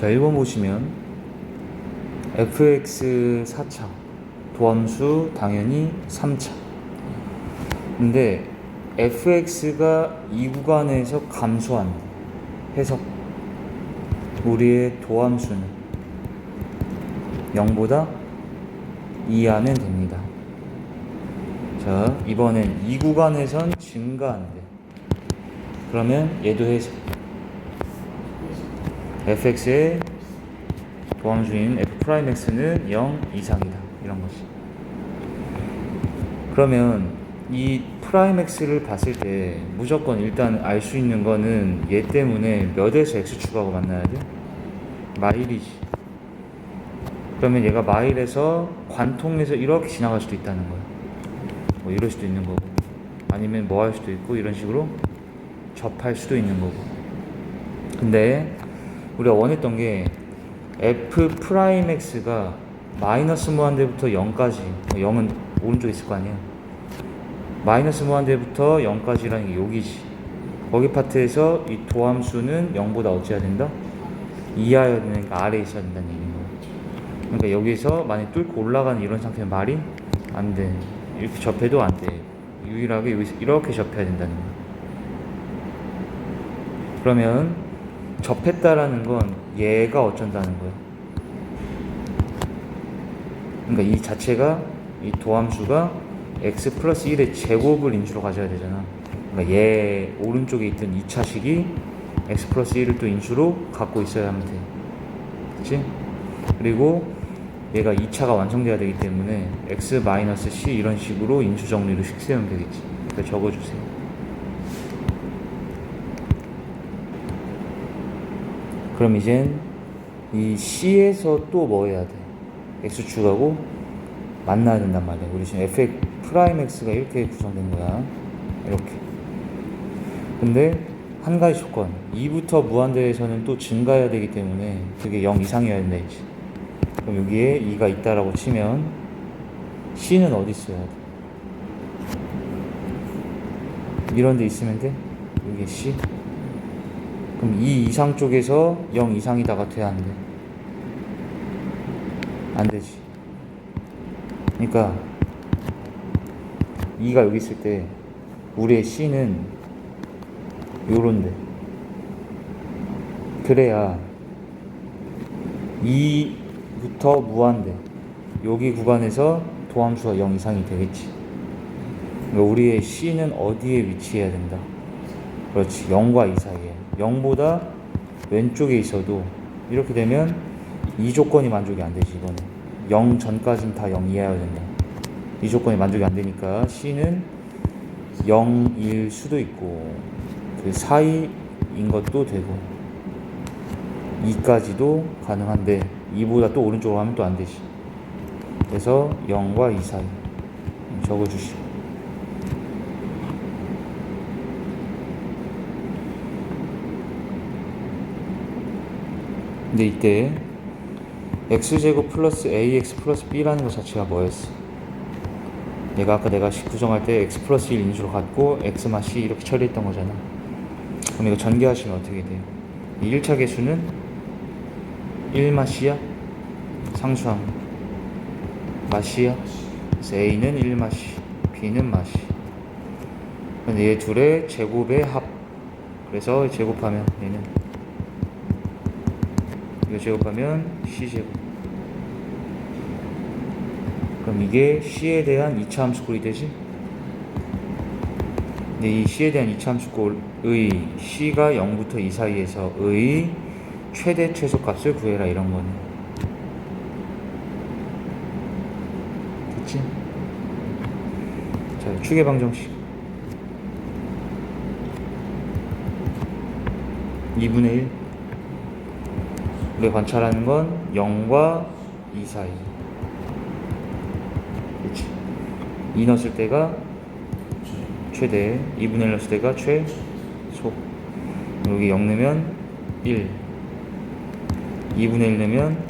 자, 1번 보시면 fx 4차 도함수 당연히 3차. 근데 fx가 이 구간에서 감소한다 해석. 우리의 도함수는 0보다 이하면 됩니다. 자 이번엔 이 구간에선 증가한대. 그러면 얘도 해석 fx의 도함수인 f'x는 0 이상이다. 이런 거지. 그러면 이 프라임x를 봤을 때 무조건 일단 알 수 있는 거는 얘 때문에 몇에서 x축하고 만나야 돼? 마일이지. 그러면 얘가 마일에서 관통해서 이렇게 지나갈 수도 있다는 거야. 뭐 이럴 수도 있는 거고. 아니면 뭐 할 수도 있고 이런 식으로 접할 수도 있는 거고. 근데 우리가 원했던 게 f 프라임 x가 마이너스 무한대부터 0까지 0은 오른쪽에 있을 거 아니야 마이너스 무한대부터 0까지라는 게 여기지 거기 파트에서 이 도함수는 0보다 어찌해야 된다? 이하여야 되니까 아래에 있어야 된다는 얘기인 거야 그러니까 여기서 만약 뚫고 올라가는 이런 상태면 말이 안 돼. 이렇게 접해도 안 돼. 유일하게 여기서 이렇게 접해야 된다는 거야. 그러면 접했다라는 건 얘가 어쩐다는 거야. 그러니까 이 자체가 이 도함수가 x 플러스 1의 제곱을 인수로 가져야 되잖아. 그러니까 얘 오른쪽에 있던 2차식이 x 플러스 1을 또 인수로 갖고 있어야 하면 돼. 그치? 그리고 얘가 2차가 완성돼야 되기 때문에 x 마이너스 c 이런 식으로 인수 정리로 식세우면 되겠지. 그러니까 적어주세요. 그럼 이젠 이 c에서 또 뭐 해야 돼? x축하고 만나야 된단 말이야. 우리 지금 f 프라임 x가 이렇게 구성된 거야. 이렇게. 근데 한 가지 조건. 2부터 무한대에서는 또 증가해야 되기 때문에 그게 0 이상이어야 된다 이지. 그럼 여기에 2가 있다라고 치면 C는 어디 있어야 돼? 이런 데 있으면 돼? 여기 C? 그럼 2 이상 쪽에서 0 이상이다가 돼야 안 돼? 안 되지. 그러니까 2가 여기 있을 때 우리의 C는 요런데. 그래야 2부터 무한대. 여기 구간에서 도함수가 0 이상이 되겠지. 그러니까 우리의 C는 어디에 위치해야 된다? 그렇지. 0과 2 사이에 0보다 왼쪽에 있어도 이렇게 되면 이 조건이 만족이 안 되지 이거는 0 전까지는 다 0 이하여야 된다. 이 조건이 만족이 안 되니까 C는 0일 수도 있고 그 사이인 것도 되고 2까지도 가능한데 2보다 또 오른쪽으로 하면 또 안 되지. 그래서 0과 2 사이 적어주시오 근데 이때 x제곱 플러스 ax 플러스 b라는 것 자체가 뭐였어? 얘가 아까 내가 식 구성할 때 x 플러스 1 인수로 갖고 x마 c 이렇게 처리했던 거잖아 그럼 이거 전개하시면 어떻게 돼요? 이 1차 개수는 1마시야? 상수함 마시야? 그래서 A는 1마시 B는 마시 근데 얘 둘의 제곱의 합 그래서 제곱하면 얘는 이거 제곱하면 C제곱 그럼 이게 C에 대한 2차 함수꼴이 되지? 근데 이 C에 대한 2차 함수꼴의 C가 0부터 2 사이에서의 최대 최소값을 구해라 이런 거네. 됐지? 자, 추계 방정식. 2분의 1. 우리가 관찰하는 건 0과 2 사이. 그렇지. 2 넣었을 때가 최대, 2분의 1 넣었을 때가 최소. 여기 0 넣으면 1. 2분의 1 넣으면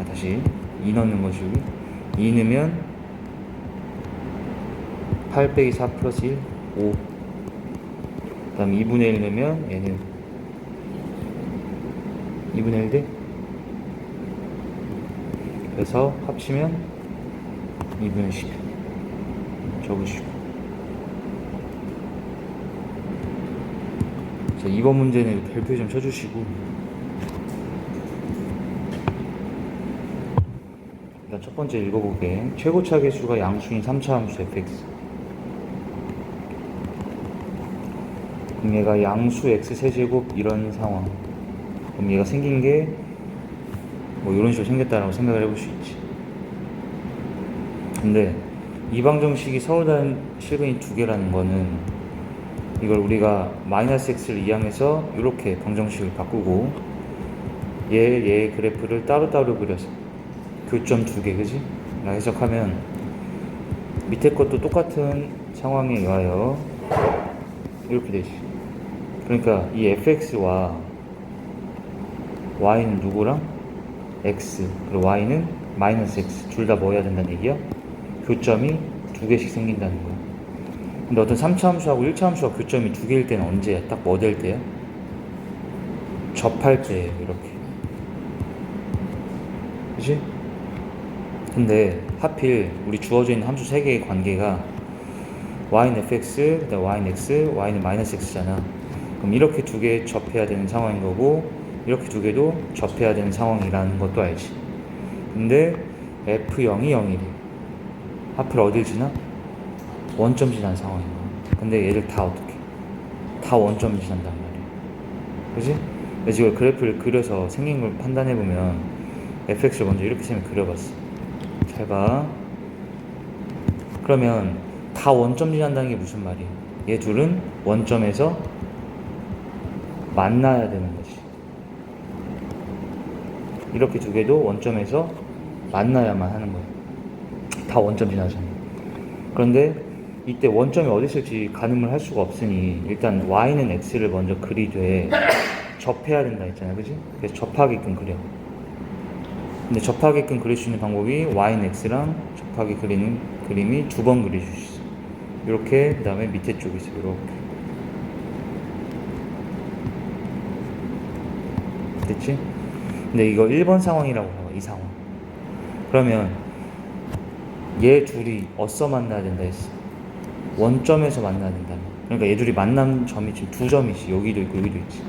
아 다시 2 넣는 거지 여기 2 넣으면 8 빼기 4 플러스 1 5 그 다음 2분의 1 넣으면 얘는 2분의 1 돼? 그래서 합치면 2분의 10 적으시고. 자 2번 문제는 별표 좀 쳐주시고. 일단 첫 번째 읽어보게. 최고차 계수가 양수인 3차 함수 fx. 얘가 양수 x 세제곱 이런 상황 그럼 얘가 생긴 게 뭐 이런 식으로 생겼다라고 생각을 해볼 수 있지 근데 이 방정식이 서울단 실근이 두 개라는 거는 이걸 우리가 마이너스 x를 이항해서 이렇게 방정식을 바꾸고 얘, 얘의 그래프를 따로따로 그려서 교점 두 개, 그지? 라 해석하면 밑에 것도 똑같은 상황에 의하여 이렇게 되지. 그러니까 이 fx와 y는 누구랑? x 그리고 y는 마이너스 x 둘 다 뭐 해야 된다는 얘기야? 교점이 두 개씩 생긴다는 거야. 근데 어떤 3차 함수하고 1차 함수가 교점이 두 개일 때는 언제야? 딱 뭐 될 때야? 접할 때예요, 이렇게. 그지? 근데 하필 우리 주어져 있는 함수 세 개의 관계가 y는 fx, 그다음 y는 x, y는 마이너스 x잖아. 그럼 이렇게 두 개 접해야 되는 상황인 거고 이렇게 두 개도 접해야 되는 상황이라는 것도 알지. 근데 f0이 0이래. 하필 어딜 지나? 원점 지난 상황인 거야. 근데 얘를 다 어떻게? 다 원점 지난단 말이야. 그지? 그래서 그래프를 그려서 생긴 걸 판단해 보면 fx를 먼저 이렇게 셈을 그려봤어. 잘 봐. 그러면 다 원점 지난다는 게 무슨 말이야? 얘 둘은 원점에서 만나야 되는 거지. 이렇게 두 개도 원점에서 만나야만 하는 거야. 다 원점 지나잖아. 그런데 이때 원점이 어디 있을지 가늠을 할 수가 없으니 일단 y는 x를 먼저 그리되 접해야 된다 했잖아, 그지? 그래서 접하게끔 그려. 근데 접하게끔 그릴 수 있는 방법이 y는 x랑 접하게 그리는 그림이 두 번 그려줄 수 있어. 이렇게 그 다음에 밑에 쪽에서 이렇게. 됐지? 근데 이거 1번 상황이라고 봐봐, 이 상황. 그러면 얘 둘이 어디서 만나야 된다 했어? 원점에서 만나야 된다. 그러니까 얘 둘이 만난 점이 지금 두 점이지. 여기도 있고 여기도 있지.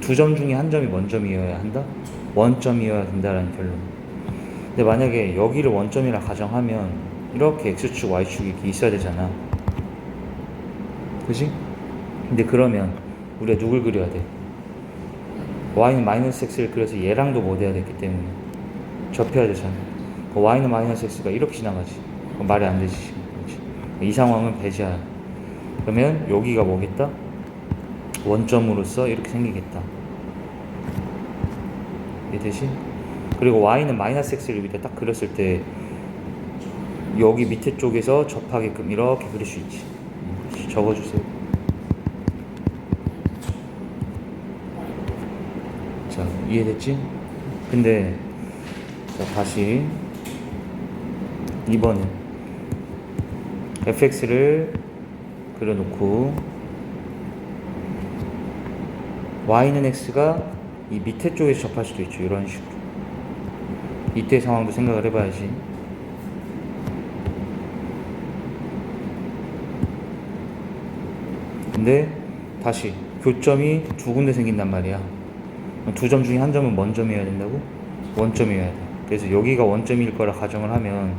두 점 중에 한 점이 원점이어야 한다? 원점이어야 된다라는 결론. 근데 만약에 여기를 원점이라 가정하면 이렇게 x축, y축이 이렇게 있어야 되잖아. 그지? 근데 그러면 우리가 누굴 그려야 돼? Y는 마이너스 x를 그려서 얘랑도 못 해야 됐기 때문에 접해야 되잖아. 그 y는 마이너스 x가 이렇게 지나가지. 그건 말이 안 되지. 이 상황은 배제야. 그러면 여기가 뭐겠다? 원점으로서 이렇게 생기겠다. 이해되지? 그리고 y는 마이너스 x를 밑에 딱 그렸을 때 여기 밑에 쪽에서 접하게끔 이렇게 그릴 수 있지. 음, 적어주세요. 자, 이해됐지? 근데 자, 다시 2번은 fx를 그려놓고 y는 x가 이 밑에 쪽에서 접할 수도 있죠. 이런 식으로. 이때 상황도 생각을 해봐야지. 근데 다시 교점이 두 군데 생긴단 말이야. 두 점 중에 한 점은 원점이어야 된다고? 원점이어야 돼. 그래서 여기가 원점일 거라 가정을 하면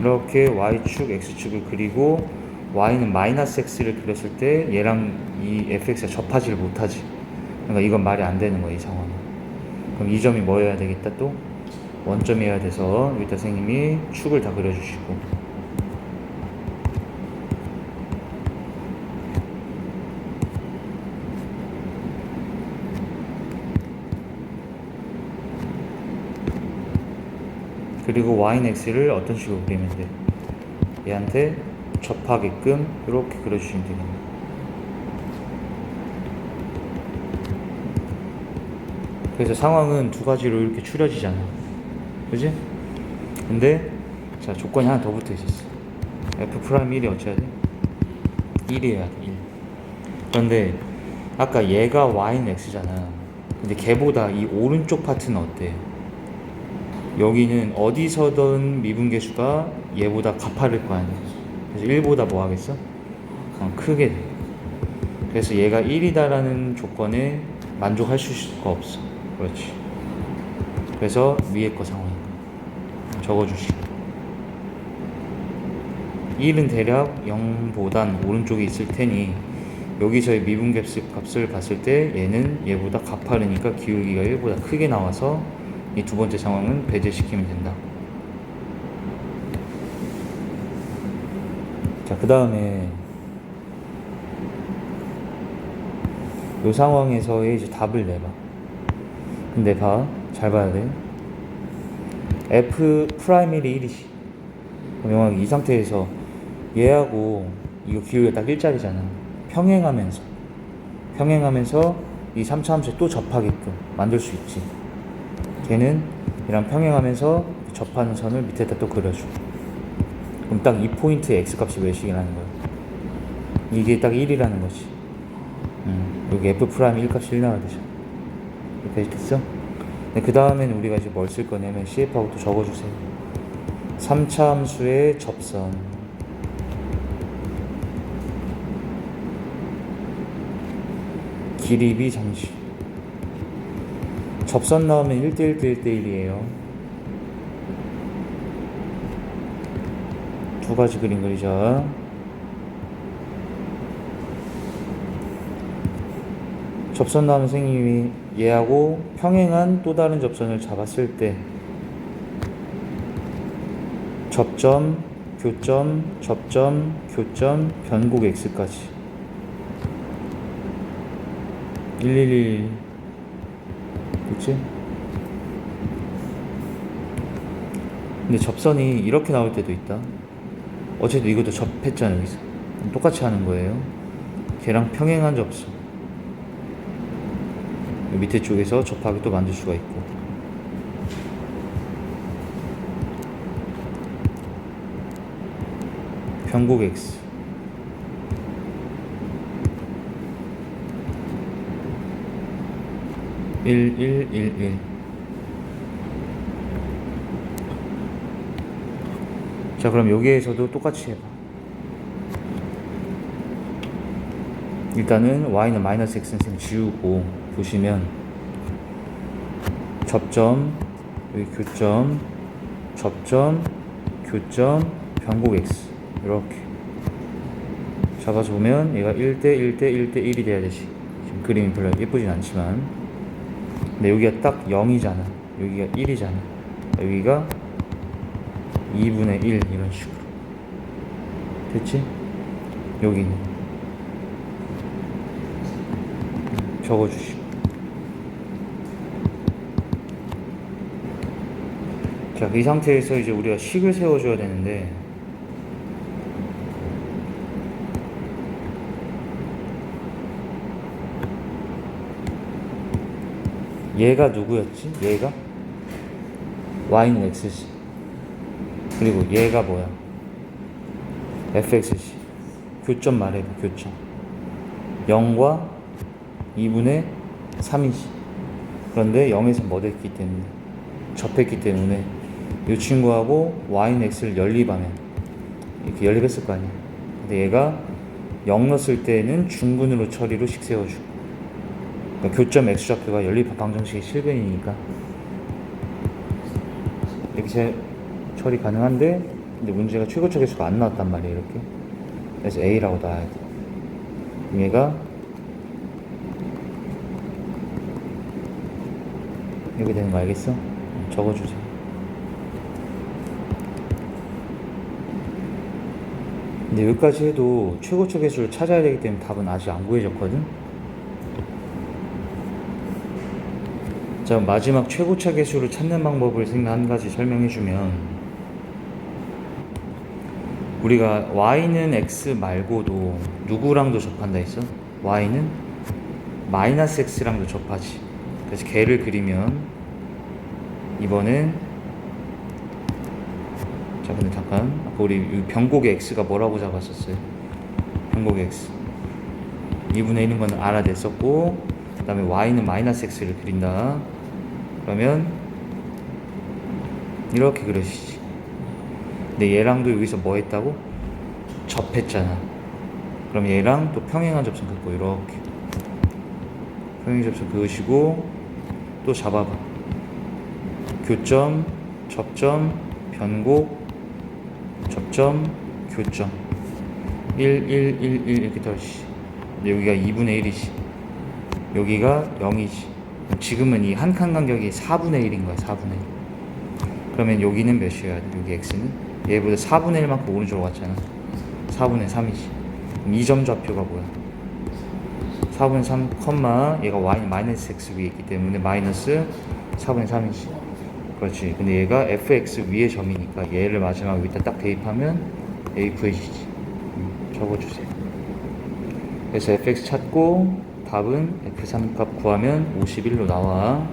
이렇게 y축, x축을 그리고 y는 마이너스 x를 그렸을 때 얘랑 이 fx가 접하지를 못하지. 그러니까 이건 말이 안 되는 거야, 이 상황은. 그럼 이 점이 뭐여야 되겠다 또? 원점이어야 돼서 여기다 선생님이 축을 다 그려주시고 그리고 y는 x를 어떤 식으로 그리면 돼? 얘한테 접하게끔 이렇게 그려주시면 되겠네. 그래서 상황은 두 가지로 이렇게 추려지잖아. 그지? 근데, 자, 조건이 하나 더 붙어 있었어. f 프라임 1이 어찌해야 돼? 1이어야 돼, 1. 그런데, 아까 얘가 y는 x잖아. 근데 걔보다 이 오른쪽 파트는 어때요? 여기는 어디서든 미분계수가 얘보다 가파를 거 아니야. 그래서 1보다 뭐 하겠어? 어, 크게 돼. 그래서 얘가 1이다라는 조건에 만족할 수가 없어. 그렇지. 그래서 위에 거 상황인 거야. 적어주시고. 1은 대략 0보단 오른쪽에 있을 테니 여기서의 미분계수 값을 봤을 때 얘는 얘보다 가파르니까 기울기가 1보다 크게 나와서 이 두 번째 상황은 배제시키면 된다. 자, 그 다음에 이 상황에서의 이제 답을 내봐. 근데 봐, 잘 봐야 돼. F 프라이머리 1이지. 그럼 영화 이 상태에서 얘하고 이거 기울기가 딱 일자리잖아. 평행하면서 평행하면서 이 3차 함수에 또 접하게끔 만들 수 있지. 걔는 이랑 평행하면서 접하는 선을 밑에다 또 그려줘. 그럼 딱 이 포인트 x 값이 몇이라는 거야. 이게 딱 1이라는 거지. 음, 여기 f 프라임 1 값이 1 나와야 되죠. 이렇게 됐어? 그 다음에는 우리가 이제 뭘 쓸 거냐면 CF하고 또 적어주세요. 3차 함수의 접선. 길이비 잠시. 접선 나오면 1대1 대 1대1이에요. 두 가지 그림 그리자. 접선 나오면 선생님이 얘하고 평행한 또 다른 접선을 잡았을 때 접점, 교점, 접점, 교점, 변곡 x까지 111 그치? 근데 접선이 이렇게 나올 때도 있다. 어쨌든 이것도 접했잖아 여기서. 똑같이 하는 거예요. 걔랑 평행한 접선. 이 밑에 쪽에서 접하게 또 만들 수가 있고. 변곡 x 일, 일, 일, 일. 자, 그럼 여기에서도 똑같이 해봐. 일단은 y는 마이너스 x는 선 지우고 보시면 접점, 여기 교점, 접점, 교점, 변곡 x 이렇게 잡아서 보면 얘가 1대 1대 1대 1이 돼야 되지. 지금 그림이 별로 예쁘진 않지만 근데 여기가 딱 0이잖아. 여기가 1이잖아. 여기가 2분의 1 이런 식으로 됐지? 여기는 적어주시고 자, 이 상태에서 이제 우리가 식을 세워줘야 되는데 얘가 누구였지? 얘가? y는 x지 그리고 얘가 뭐야? fx지 교점 말해봐 교점. 0과 2분의 3이지 그런데 0에서 뭐 됐기 때문에 접했기 때문에 이 친구하고 y는 x를 연립하면 이렇게 연립했을 거 아니야. 근데 얘가 0 넣었을 때는 중근으로 처리로 식 세워주고 교점 x좌표가 연립 방정식의 실근이니까. 이렇게 제- 처리 가능한데 근데 문제가 최고차 계수가 안 나왔단 말이에요 이렇게. 그래서 a라고 나와야 돼. 얘가 이렇게 되는 거 알겠어? 적어주세요. 근데 여기까지 해도 최고차 계수를 찾아야 되기 때문에 답은 아직 안 구해졌거든 자 마지막 최고차 계수를 찾는 방법을 생각 한 가지 설명해주면 우리가 y는 x 말고도 누구랑도 접한다 했어? y는 마이너스 x랑도 접하지 그래서 걔를 그리면 이번엔 자 근데 잠깐 아까 우리 이 변곡의 x가 뭐라고 잡았었어요? 변곡의 x 2분의 1인 건 알아냈었고 그 다음에 y는 마이너스 x를 그린다. 그러면 이렇게 그려지지. 근데 얘랑도 여기서 뭐 했다고? 접했잖아. 그럼 얘랑 또 평행한 접선 긋고 이렇게 평행 접선 그으시고 또 잡아봐. 교점, 접점, 변곡, 접점, 교점. 1, 1, 1, 1 이렇게 떨어지지. 근데 여기가 2분의 1이지. 여기가 0이지. 지금은 이 한 칸 간격이 4분의 1인 거야, 4분의 1. 그러면 여기는 몇이어야 돼? 여기 x는? 얘보다 4분의 1만큼 오른쪽으로 갔잖아. 4분의 3이지. 그럼 이점 좌표가 뭐야? 4분의 3, 컴마 얘가 y 마이너스 x 위에 있기 때문에 마이너스 4분의 3이지. 그렇지. 근데 얘가 fx 위의 점이니까 얘를 마지막 여기다 딱 대입하면 a 구해지지. 음, 적어주세요. 그래서 fx 찾고 답은 f3 값 구하면 51로 나와.